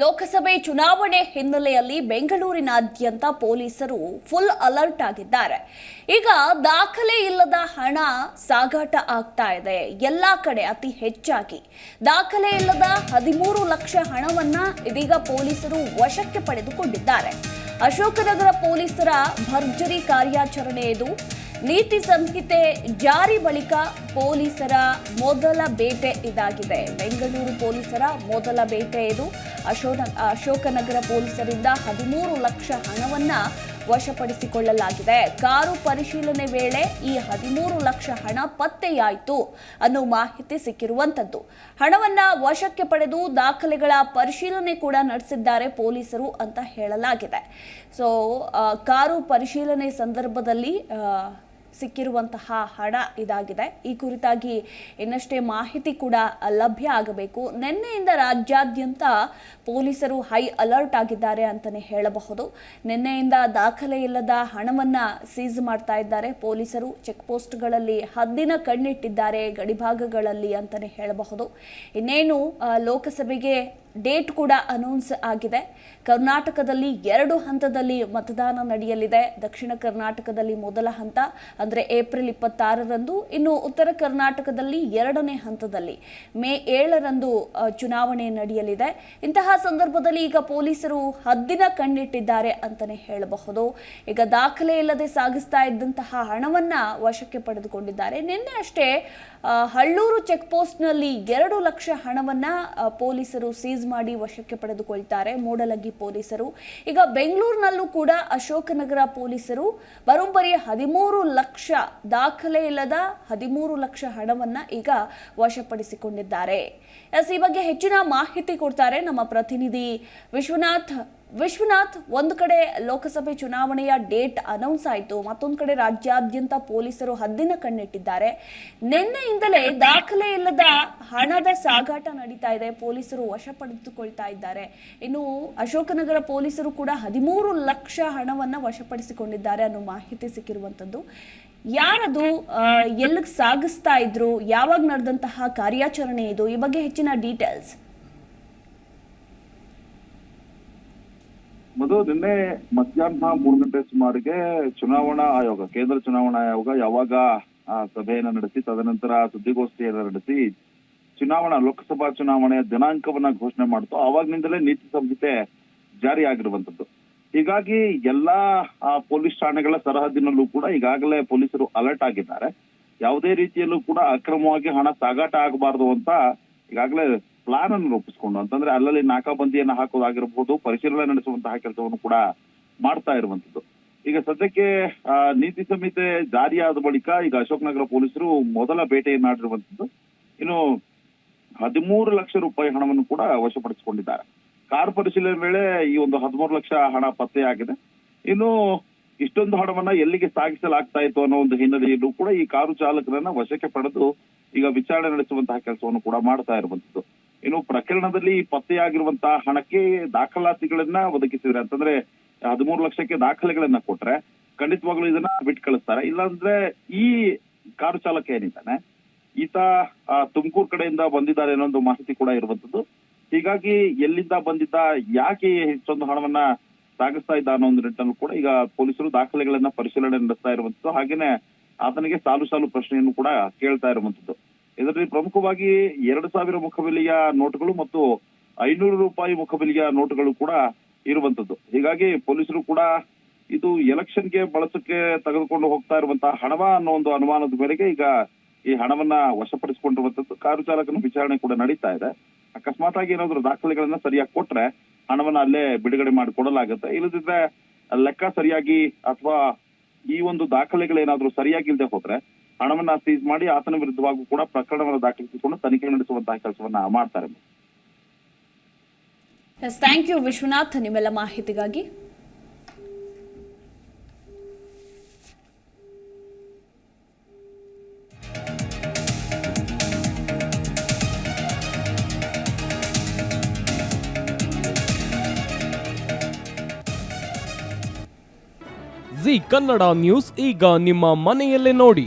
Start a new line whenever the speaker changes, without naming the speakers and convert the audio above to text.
ಲೋಕಸಭೆ ಚುನಾವಣೆ ಹಿನ್ನೆಲೆಯಲ್ಲಿ ಬೆಂಗಳೂರಿನಾದ್ಯಂತ ಪೊಲೀಸರು ಫುಲ್ ಅಲರ್ಟ್ ಆಗಿದ್ದಾರೆ. ಈಗ ದಾಖಲೆ ಇಲ್ಲದ ಹಣ ಸಾಗಾಟ ಆಗ್ತಾ ಇದೆ. ಎಲ್ಲ ಕಡೆ ಅತಿ ಹೆಚ್ಚಾಗಿ ದಾಖಲೆ ಇಲ್ಲದ ಹದಿಮೂರು ಲಕ್ಷ ಹಣವನ್ನ ಇದೀಗ ಪೊಲೀಸರು ವಶಕ್ಕೆ ಪಡೆದುಕೊಂಡಿದ್ದಾರೆ. ಅಶೋಕನಗರ ಪೊಲೀಸರ ಭರ್ಜರಿ ಕಾರ್ಯಾಚರಣೆ ಇದು. ನೀತಿ ಸಂಹಿತೆ ಜಾರಿ ಬಳಿಕ ಪೊಲೀಸರ ಮೊದಲ ಬೇಟೆ ಇದಾಗಿದೆ. ಬೆಂಗಳೂರು ಪೊಲೀಸರ ಮೊದಲ ಬೇಟೆ ಇದು. ಅಶೋಕ, ಅಶೋಕನಗರ ಪೊಲೀಸರಿಂದ ಹದಿಮೂರು ಲಕ್ಷ ಹಣವನ್ನ ವಶಪಡಿಸಿಕೊಳ್ಳಲಾಗಿದೆ. ಕಾರು ಪರಿಶೀಲನೆ ವೇಳೆ ಈ ಹದಿಮೂರು ಲಕ್ಷ ಹಣ ಪತ್ತೆಯಾಯಿತು ಅನ್ನೋ ಮಾಹಿತಿ ಸಿಕ್ಕಿರುವಂತದ್ದು ಹಣವನ್ನ ವಶಕ್ಕೆ ಪಡೆದು ದಾಖಲೆಗಳ ಪರಿಶೀಲನೆ ಕೂಡ ನಡೆಸಿದ್ದಾರೆ ಪೊಲೀಸರು ಅಂತ ಹೇಳಲಾಗಿದೆ. ಸೊ ಕಾರು ಪರಿಶೀಲನೆ ಸಂದರ್ಭದಲ್ಲಿ ಸಿಕ್ಕಿರುವಂತಹ ಹಣ ಇದಾಗಿದೆ. ಈ ಕುರಿತಾಗಿ ಇನ್ನಷ್ಟೇ ಮಾಹಿತಿ ಕೂಡ ಲಭ್ಯ ಆಗಬೇಕು. ನಿನ್ನೆಯಿಂದ ರಾಜ್ಯಾದ್ಯಂತ ಪೊಲೀಸರು ಹೈ ಅಲರ್ಟ್ ಆಗಿದ್ದಾರೆ ಅಂತಲೇ ಹೇಳಬಹುದು. ನಿನ್ನೆಯಿಂದ ದಾಖಲೆ ಇಲ್ಲದ ಹಣವನ್ನು ಸೀಸ್ ಮಾಡ್ತಾ ಇದ್ದಾರೆ. ಪೊಲೀಸರು ಚೆಕ್ ಪೋಸ್ಟ್ಗಳಲ್ಲಿ ಹದ್ದಿನ ಕಣ್ಣಿಟ್ಟಿದ್ದಾರೆ ಗಡಿಭಾಗಗಳಲ್ಲಿ ಅಂತಲೇ ಹೇಳಬಹುದು. ಇನ್ನೇನು ಲೋಕಸಭೆಗೆ ಡೇಟ್ ಕೂಡ ಅನೌನ್ಸ್ ಆಗಿದೆ. ಕರ್ನಾಟಕದಲ್ಲಿ ಎರಡು ಹಂತದಲ್ಲಿ ಮತದಾನ ನಡೆಯಲಿದೆ. ದಕ್ಷಿಣ ಕರ್ನಾಟಕದಲ್ಲಿ ಮೊದಲ ಹಂತ, ಅಂದರೆ ಏಪ್ರಿಲ್ ಇಪ್ಪತ್ತಾರರಂದು. ಇನ್ನು ಉತ್ತರ ಕರ್ನಾಟಕದಲ್ಲಿ ಎರಡನೇ ಹಂತದಲ್ಲಿ ಮೇ ಏಳರಂದು ಚುನಾವಣೆ ನಡೆಯಲಿದೆ. ಇಂತಹ ಸಂದರ್ಭದಲ್ಲಿ ಈಗ ಪೊಲೀಸರು ಹದ್ದಿನ ಕಣ್ಣಿಟ್ಟಿದ್ದಾರೆ ಅಂತಲೇ ಹೇಳಬಹುದು. ಈಗ ದಾಖಲೆ ಇಲ್ಲದೆ ಸಾಗಿಸ್ತಾ ಇದ್ದಂತಹ ಹಣವನ್ನು ವಶಕ್ಕೆ ಪಡೆದುಕೊಂಡಿದ್ದಾರೆ. ನಿನ್ನೆ ಅಷ್ಟೇ ಹಳ್ಳೂರು ಚೆಕ್ ಪೋಸ್ಟ್ನಲ್ಲಿ ಎರಡು ಲಕ್ಷ ಹಣವನ್ನು ಪೊಲೀಸರು ಸೀಸ್ ಮಾಡಿ ವಶಕ್ಕೆ ಪಡೆದುಕೊಳ್ತಾರೆ ಮೂಡಲಗಿ ಪೊಲೀಸರು. ಈಗ ಬೆಂಗಳೂರಿನಲ್ಲೂ ಕೂಡ ಅಶೋಕನಗರ ಪೊಲೀಸರು ಬರೋಬ್ಬರಿ ಹದಿಮೂರು ಲಕ್ಷ ದಾಖಲೆ ಇಲ್ಲದ ಹದಿಮೂರು ಲಕ್ಷ ಹಣವನ್ನ ಈಗ ವಶಪಡಿಸಿಕೊಂಡಿದ್ದಾರೆ. ಈ ಬಗ್ಗೆ ಹೆಚ್ಚಿನ ಮಾಹಿತಿ ಕೊಡ್ತಾರೆ ನಮ್ಮ ಪ್ರತಿನಿಧಿ ವಿಶ್ವನಾಥ್ ವಿಶ್ವನಾಥ್ ಒಂದು ಕಡೆ ಲೋಕಸಭೆ ಚುನಾವಣೆಯ ಡೇಟ್ ಅನೌನ್ಸ್ ಆಯಿತು, ಮತ್ತೊಂದು ಕಡೆ ರಾಜ್ಯಾದ್ಯಂತ ಪೊಲೀಸರು ಹದ್ದಿನ ಕಣ್ಣಿಟ್ಟಿದ್ದಾರೆ. ನಿನ್ನೆಯಿಂದಲೇ ದಾಖಲೆ ಇಲ್ಲದ ಹಣದ ಸಾಗಾಟ ನಡೀತಾ ಇದೆ, ಪೊಲೀಸರು ವಶಪಡಿಸಿಕೊಳ್ತಾ ಇದ್ದಾರೆ. ಇನ್ನು ಅಶೋಕನಗರ ಪೊಲೀಸರು ಕೂಡ ಹದಿಮೂರು ಲಕ್ಷ ಹಣವನ್ನ ವಶಪಡಿಸಿಕೊಂಡಿದ್ದಾರೆ ಅನ್ನೋ ಮಾಹಿತಿ ಸಿಕ್ಕಿರುವಂಥದ್ದು. ಯಾರದು ಎಲ್ಲಿಗೆ ಸಾಗಿಸ್ತಾ ಇದ್ರು, ಯಾವಾಗ ನಡೆದಂತಹ ಕಾರ್ಯಾಚರಣೆ ಇದು? ಈ ಬಗ್ಗೆ ಹೆಚ್ಚಿನ ಡೀಟೇಲ್ಸ್
ಮಧು ನಿನ್ನೆ ಮಧ್ಯಾಹ್ನ ಮೂರು ಗಂಟೆ ಸುಮಾರಿಗೆ ಚುನಾವಣಾ ಆಯೋಗ, ಕೇಂದ್ರ ಚುನಾವಣಾ ಆಯೋಗ ಯಾವಾಗ ಸಭೆಯನ್ನ ನಡೆಸಿ, ತದನಂತರ ಸುದ್ದಿಗೋಷ್ಠಿಯನ್ನ ನಡೆಸಿ ಚುನಾವಣಾ, ಲೋಕಸಭಾ ಚುನಾವಣೆಯ ದಿನಾಂಕವನ್ನ ಘೋಷಣೆ ಮಾಡ್ತು. ಅವಾಗಿನಿಂದಲೇ ನೀತಿ ಸಂಹಿತೆ ಜಾರಿ ಆಗಿರುವಂತದ್ದು ಹೀಗಾಗಿ ಎಲ್ಲಾ ಪೊಲೀಸ್ ಠಾಣೆಗಳ ಸರಹದ್ದಿನಲ್ಲೂ ಕೂಡ ಈಗಾಗಲೇ ಪೊಲೀಸರು ಅಲರ್ಟ್ ಆಗಿದ್ದಾರೆ. ಯಾವುದೇ ರೀತಿಯಲ್ಲೂ ಕೂಡ ಅಕ್ರಮವಾಗಿ ಹಣ ಸಾಗಾಟ ಆಗಬಾರದು ಅಂತ ಈಗಾಗಲೇ ಪ್ಲಾನ್ ಅನ್ನು ರೂಪಿಸಿಕೊಂಡು, ಅಂತಂದ್ರೆ ಅಲ್ಲಲ್ಲಿ ನಾಕಾಬಂದಿಯನ್ನು ಹಾಕೋದಾಗಿರಬಹುದು ಪರಿಶೀಲನೆ ನಡೆಸುವಂತಹ ಕೆಲಸವನ್ನು ಕೂಡ ಮಾಡ್ತಾ ಇರುವಂತದ್ದು ಈಗ ಸದ್ಯಕ್ಕೆ ನೀತಿ ಸಂಹಿತೆ ಜಾರಿಯಾದ ಬಳಿಕ ಈಗ ಅಶೋಕನಗರ ಪೊಲೀಸರು ಮೊದಲ ಬೇಟೆಯನ್ನಾಡಿರುವಂತದ್ದು ಇನ್ನು ಹದಿಮೂರು ಲಕ್ಷ ರೂಪಾಯಿ ಹಣವನ್ನು ಕೂಡ ವಶಪಡಿಸಿಕೊಂಡಿದ್ದಾರೆ. ಕಾರ್ ಪರಿಶೀಲನೆ ವೇಳೆ ಈ ಒಂದು ಹದಿಮೂರು ಲಕ್ಷ ಹಣ ಪತ್ತೆಯಾಗಿದೆ ಇನ್ನು ಇಷ್ಟೊಂದು ಹಣವನ್ನ ಎಲ್ಲಿಗೆ ಸಾಗಿಸಲಾಗ್ತಾ ಇತ್ತು ಅನ್ನೋ ಒಂದು ಹಿನ್ನೆಲೆಯಲ್ಲೂ ಕೂಡ ಈ ಕಾರು ಚಾಲಕರನ್ನ ವಶಕ್ಕೆ ಪಡೆದು ಈಗ ವಿಚಾರಣೆ ನಡೆಸುವಂತಹ ಕೆಲಸವನ್ನು ಕೂಡ ಮಾಡ್ತಾ ಇರುವಂತದ್ದು ಇನ್ನು ಪ್ರಕರಣದಲ್ಲಿ ಪತ್ತೆಯಾಗಿರುವಂತಹ ಹಣಕ್ಕೆ ದಾಖಲಾತಿಗಳನ್ನ ಒದಗಿಸಿದ್ರೆ, ಅಂತಂದ್ರೆ ಹದಿಮೂರು ಲಕ್ಷಕ್ಕೆ ದಾಖಲೆಗಳನ್ನ ಕೊಟ್ರೆ ಖಂಡಿತವಾಗ್ಲೂ ಇದನ್ನ ಬಿಟ್ಟು ಕಳಿಸ್ತಾರೆ. ಇಲ್ಲಾಂದ್ರೆ ಈ ಕಾರು ಚಾಲಕ ಏನಿದ್ದಾನೆ, ಈತ ತುಮಕೂರು ಕಡೆಯಿಂದ ಬಂದಿದ್ದಾರೆ ಅನ್ನೋ ಒಂದು ಮಾಹಿತಿ ಕೂಡ ಇರುವಂತದ್ದು. ಹೀಗಾಗಿ ಎಲ್ಲಿಂದ ಬಂದಿದ್ದ, ಯಾಕೆ ಇಷ್ಟೊಂದು ಹಣವನ್ನ ಸಾಗಿಸ್ತಾ ಇದ್ದ ಅನ್ನೋ ಒಂದು ನಿಟ್ಟಿನಲ್ಲೂ ಕೂಡ ಈಗ ಪೊಲೀಸರು ದಾಖಲೆಗಳನ್ನ ಪರಿಶೀಲನೆ ನಡೆಸ್ತಾ ಇರುವಂತದ್ದು. ಹಾಗೇನೆ ಆತನಿಗೆ ಸಾಲು ಸಾಲು ಪ್ರಶ್ನೆಯನ್ನು ಕೂಡ ಕೇಳ್ತಾ ಇರುವಂತದ್ದು. ಇದರಲ್ಲಿ ಪ್ರಮುಖವಾಗಿ ಎರಡು ಸಾವಿರ ಮುಖಬೆಲೆಯ ನೋಟುಗಳು ಮತ್ತು ಐನೂರು ರೂಪಾಯಿ ಮುಖಬೆಲೆಯ ನೋಟುಗಳು ಕೂಡ ಇರುವಂತದ್ದು ಹೀಗಾಗಿ ಪೊಲೀಸರು ಕೂಡ ಇದು ಎಲೆಕ್ಷನ್ಗೆ ಬಳಸಕ್ಕೆ ತೆಗೆದುಕೊಂಡು ಹೋಗ್ತಾ ಇರುವಂತಹ ಹಣವ ಅನ್ನೋ ಒಂದು ಅನುಮಾನದ ಮೇರೆಗೆ ಈಗ ಈ ಹಣವನ್ನ ವಶಪಡಿಸಿಕೊಂಡಿರುವಂತದ್ದು ಕಾರು ಚಾಲಕನ ವಿಚಾರಣೆ ಕೂಡ ನಡೀತಾ ಇದೆ. ಅಕಸ್ಮಾತ್ ಆಗಿ ಏನಾದ್ರು ದಾಖಲೆಗಳನ್ನ ಸರಿಯಾಗಿ ಕೊಟ್ರೆ ಹಣವನ್ನ ಅಲ್ಲೇ ಬಿಡುಗಡೆ ಮಾಡಿಕೊಡಲಾಗುತ್ತೆ. ಇಲ್ಲದಿದ್ರೆ ಲೆಕ್ಕ ಸರಿಯಾಗಿ ಅಥವಾ ಈ ಒಂದು ದಾಖಲೆಗಳೇನಾದ್ರೂ ಸರಿಯಾಗಿ ಇಲ್ಲದೆ ಹೋದ್ರೆ ಹಣವನ್ನ ಸೀಸ್ ಮಾಡಿ ಆತನ ವಿರುದ್ಧವಾಗೂ ಕೂಡ ಪ್ರಕರಣವನ್ನು ದಾಖಲಿಸಿಕೊಂಡು ತನಿಖೆ ನಡೆಸುವಂತಹ ಕೆಲಸವನ್ನ ಮಾಡ್ತಾರೆ.
ಎಸ್ ಥ್ಯಾಂಕ್ ಯು ವಿಶ್ವನಾಥ್ ನಿಮ್ಮೆಲ್ಲ ಮಾಹಿತಿಗಾಗಿ.
ಜಿ ಕನ್ನಡ ನ್ಯೂಸ್ ಈಗ ನಿಮ್ಮ ಮನೆಯಲ್ಲೇ ನೋಡಿ.